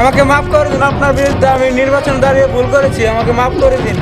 আমাকে মাফ করে দিন, আপনার বিরুদ্ধে আমি নির্বাচন দাঁড়িয়ে ভুল করেছি, আমাকে মাফ করে দিন।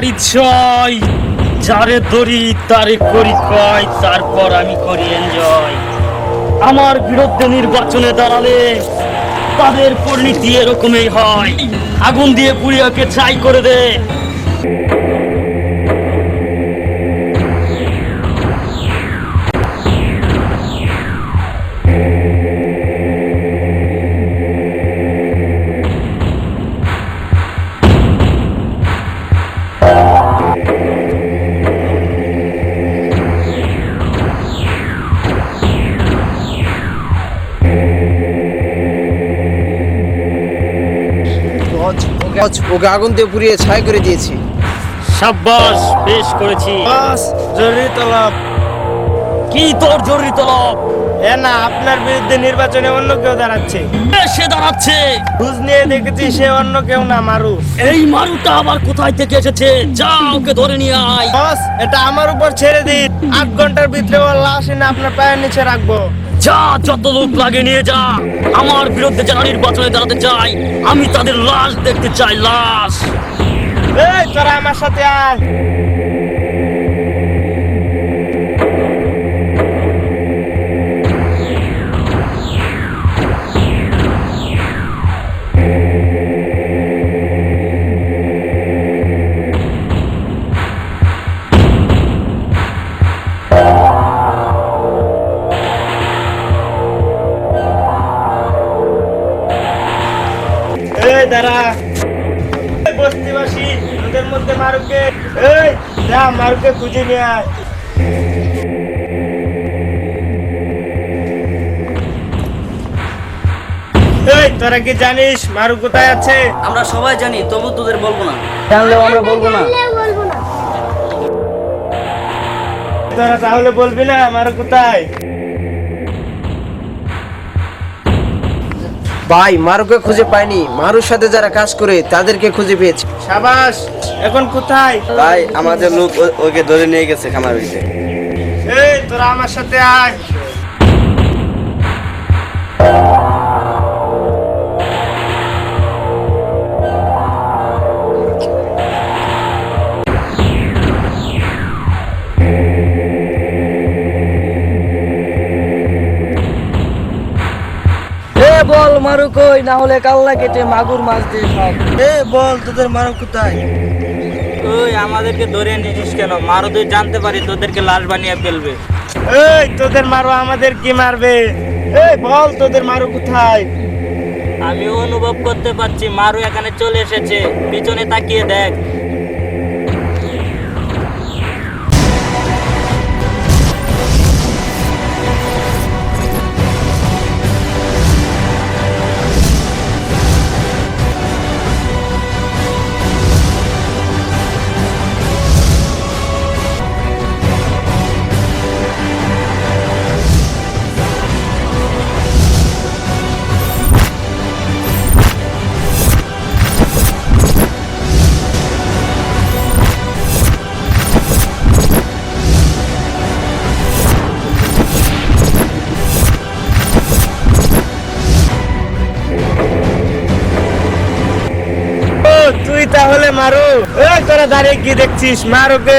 মারি ছয় যারে ধরি তারে করি কয়, তারপর আমি করি এনজয়। আমার বিরুদ্ধে নির্বাচনে দাঁড়ালে তাদের পরিণতি এরকমই হয়। আগুন দিয়ে পুড়িয়াকে ছাই করে দে। ওকে ওকে আগুন দিয়ে পুড়িয়ে ছাই করে দিয়েছি। সাব্বাস বেশ করেছি। বাস জরুরি তলব। কি তোর জরুরি তলব? এ না আপনার বিরুদ্ধে নির্বাচনে অন্য কেউ দাঁড়াচ্ছে। সে দাঁড়াচ্ছে। বুঝ নিয়ে দেখেছি সে অন্য কেউ না মারু এই মারুটা আবার কোথায় থেকে এসেছে? যা ওকে ধরে নিয়ে আয়। বস এটা আমার উপর ছেড়ে দিন। আট ঘণ্টার ভিতরে ওর লাশ এনে আপনার পায়ের নিচে রাখব। যা যত লোক লাগে নিয়ে যা। আমার বিরুদ্ধে যারা নির্বাচনে দাঁড়াতে চাই আমি তাদের লাশ দেখতে চাই লাশ। এই তোরা আমার সাথে আয়। মারুকে খুঁজে নিয়ে আয়। এই তোরা কি জানিস মারু কোথায় আছে? আমরা সবাই জানি তবু তোদের বলব না। জানলেও আমরা বলব না। তোরা তাহলে বলবি না মারু কোথায়? ভাই মারুকে খুঁজে পাইনি। মারুর সাথে যারা কাজ করে তাদেরকে খুঁজে পেয়েছি। সাবাস এখন কোথায়? ভাই আমাদের লোক ওকে ধরে নিয়ে গেছে খামার বাড়িতে। এই তোরা আমার সাথে আয়। বল মারু কই না হলে কাল্লা কেটে মাগুর মাছ দিয়ে সব। এ বল তোদের মারু কোথায়? ওই আমাদেরকে ধরে নিছিস কেন? মারো তুই জানতে পারি তোদেরকে লাশ বানিয়ে ফেলবে। এই তোদের মারু আমাদের কি মারবে? এই বল তোদের মারু কোথায়? আমি অনুভব করতে পারছি মারু এখানে চলে এসেছে। পিছনে তাকিয়ে দেখ। তোরা দাঁড়িয়ে কি দেখছিস মারুকে।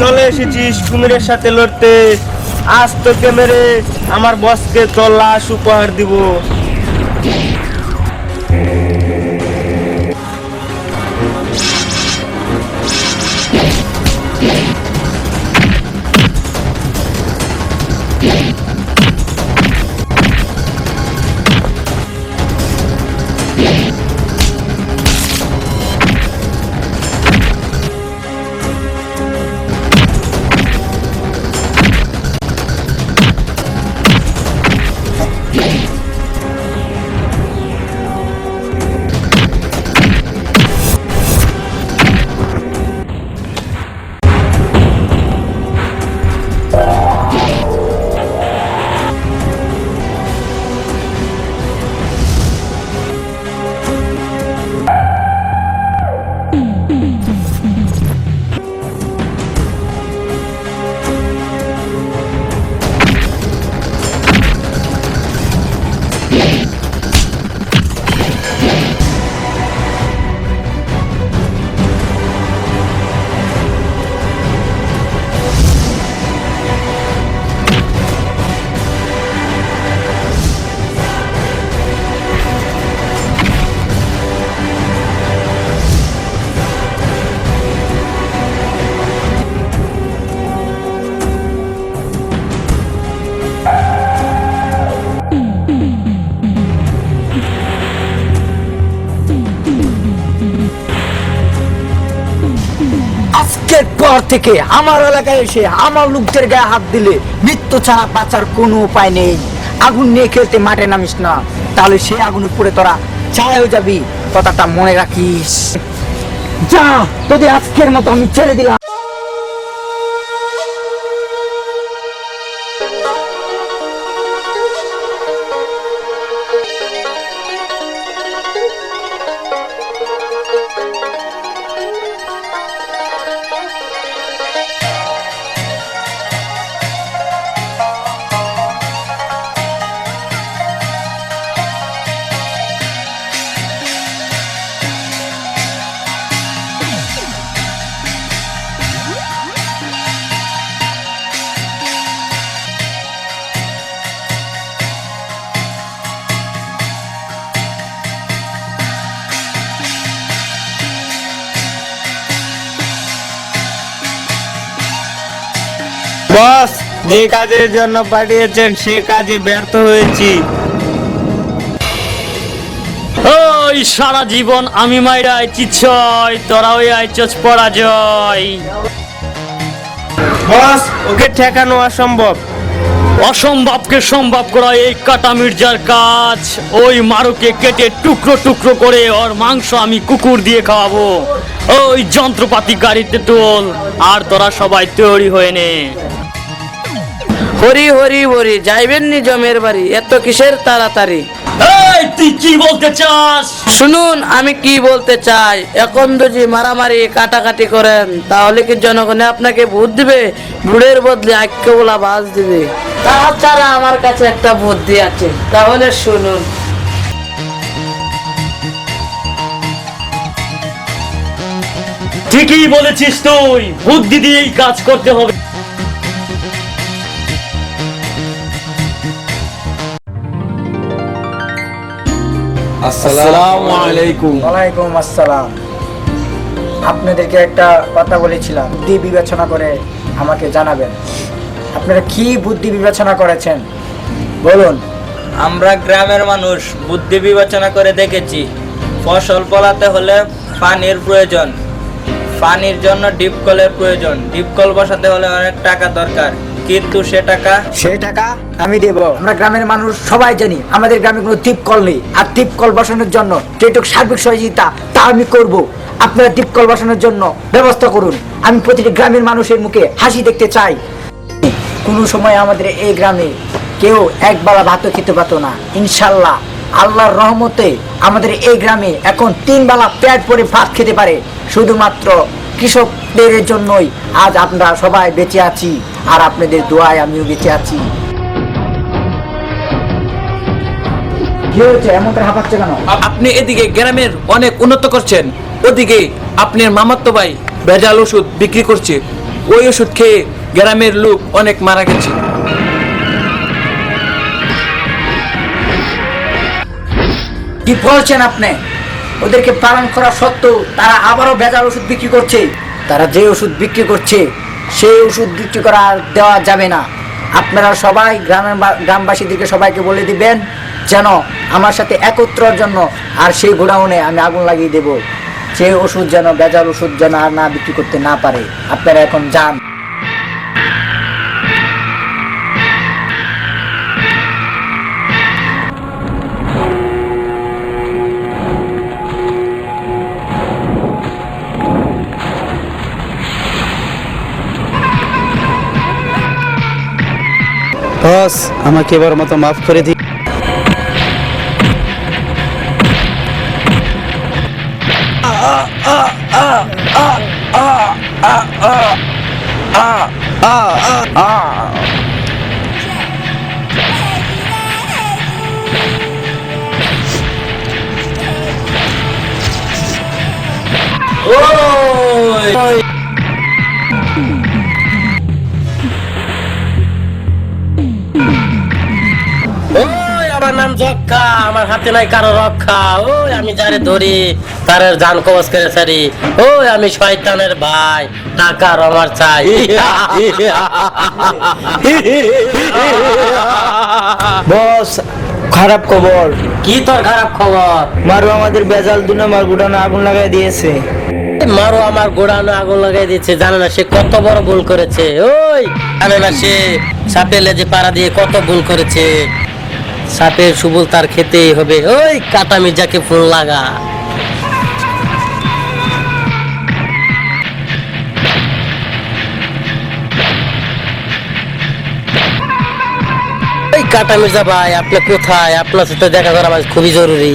চলে এসেছিস কুমিরের সাথে লড়তে। আজ তোকে মেরে আমার বসকে তোর লাশ উপহার দিব। পর থেকে আমার এলাকায় এসে আমার লোকদের গায়ে হাত দিলে মৃত্যু ছাড়া বাঁচার কোনো উপায় নেই। আগুন নিয়ে খেলতে মাঠে নামিস না। তাহলে সেই আগুনে পড়ে তোরা ছায়াও যাবি। কথাটা মনে রাখিস। যা, তোদের আজকের মতো আমি ছেড়ে দিলাম। বস যে কাজের জন্য পাঠিয়েছেন সে কাজে ব্যর্থ হয়েছি। ওই সারা জীবন আমি মাইরা আইছি ছয় তোরা ওই আইচস পরাজয়। বস ওকে ঠেকানো অসম্ভব। অসম্ভবকে সম্ভব করা এই কাটা মির্জার কাজ। ওই মারুকে কেটে টুকরো টুকরো করে ওর মাংস আমি কুকুর দিয়ে খাওয়াবো। ওই যন্ত্রপাতি গাড়িতে তোল আর তোরা সবাই তৈরি হয়ে নে। হরি হরি হরি যাইবেন নি জমের বাড়ি এত কিসের তাড়াতাড়ি? এই তুই কি বলতে চাস? শুনুন আমি কি বলতে চাই? এখন যদি মারামারি কাটাকাটি করেন তাহলে কি জনগণে আপনাকে ভোট দিবে? ভোটের বদলে আক্য বলা বাস দিবে। তাছাড়া আমার কাছে একটা বুদ্ধি আছে তাহলে শুনুন। ঠিকই বলেছিস তুই বুদ্ধি দিয়েই কাজ করতে হবে। আসসালামু আলাইকুম। ওয়ালাইকুম আসসালাম। আপনাদেরকে একটা কথা বলেছিলাম বুদ্ধি বিবেচনা করে আমাকে জানাবেন। আপনারা কি বুদ্ধি বিবেচনা করেছেন? বলুন। আমরা গ্রামের মানুষ বুদ্ধি বিবেচনা করে দেখেছি ফসল ফলাতে হলে পানির প্রয়োজন। পানির জন্য ডিপকলের প্রয়োজন ডিপকল বসাতে হলে অনেক টাকা দরকার। কিন্তু সে টাকা সেই টাকা আমি দেব। আমরা গ্রামের মানুষ সবাই জানি, আমাদের গ্রামে কোনো টিপ কল নেই। আর টিপ কল বসানোর জন্য যেটুকু সার্বিক সহযোগিতা, তা আমি করব। আপনারা টিপ কল বসানোর জন্য ব্যবস্থা করুন। আমি প্রতিটি গ্রামের মানুষের মুখে হাসি দেখতে চাই। কোনো সময় আমাদের এই গ্রামে কেউ এক বেলা ভাতও খেতে পারত না। ইনশাল্লাহ, আল্লাহর রহমতে আমাদের এই গ্রামে এখন তিন বেলা পেট পরে ভাত খেতে পারে। শুধুমাত্র কৃষকদের জন্যই আজ আমরা সবাই বেঁচে আছি আর আপনাদের দোয়ায় আমিও বেঁচে আছি। কি হয়েছে? এমন করে হাঁপাচ্ছে কেন? আপনি এদিকে গ্রামের অনেক উন্নত করছেন ওদিকে আপনার ভাই ভেজাল ওষুধ বিক্রি করছে ওই ওষুধ খেয়ে গ্রামের লোক অনেক মারা গেছে। কি বলছেন আপনি? ওদেরকে পালন করা সত্ত্বেও তারা আবারও ভেজাল ওষুধ বিক্রি করছে। তারা যে ওষুধ বিক্রি করছে, সেই ওষুধ বিক্রি করা আর দেওয়া যাবে না। আপনারা সবাই গ্রামের গ্রামবাসীদেরকে সবাইকে বলে দিবেন যেন আমার সাথে একত্রর জন্য আর সেই গোডাউনে আমি আগুন লাগিয়ে দেব। সেই ওষুধ যেন, ভেজাল ওষুধ যেন আর না বিক্রি করতে না পারে। আপনারা এখন যান। বস আমাকে এবার মতো মাফ করে দিন ওই আমার নাম জক্কা আমার হাতে নাই কারও রক্ষা। ওই আমি যারে ধরি তার জান কবচ করে সারি ওই আমি শয়তানের ভাই টাকার আমার চাই। বস খারাপ খবর। কি তোর খারাপ খবর? মারু আমাদের বেজাল দুনে মার গুডানো আগুন লাগাই দিয়েছে। মারো আমার গোড়ানো আগুন লাগাই দিচ্ছে জানে না সে কত বড় ভুল করেছে। ওই জানে না সে সাপের লেজে পাড়া দিয়ে কত ভুল করেছে। সাপের সুবল তার খেতেই হবে। ওই কাটা মির্জাকে ফোন লাগা। কাটা মির্জা ভাই, আপনি কোথায়? আপনার সাথে দেখা করা খুবই জরুরি।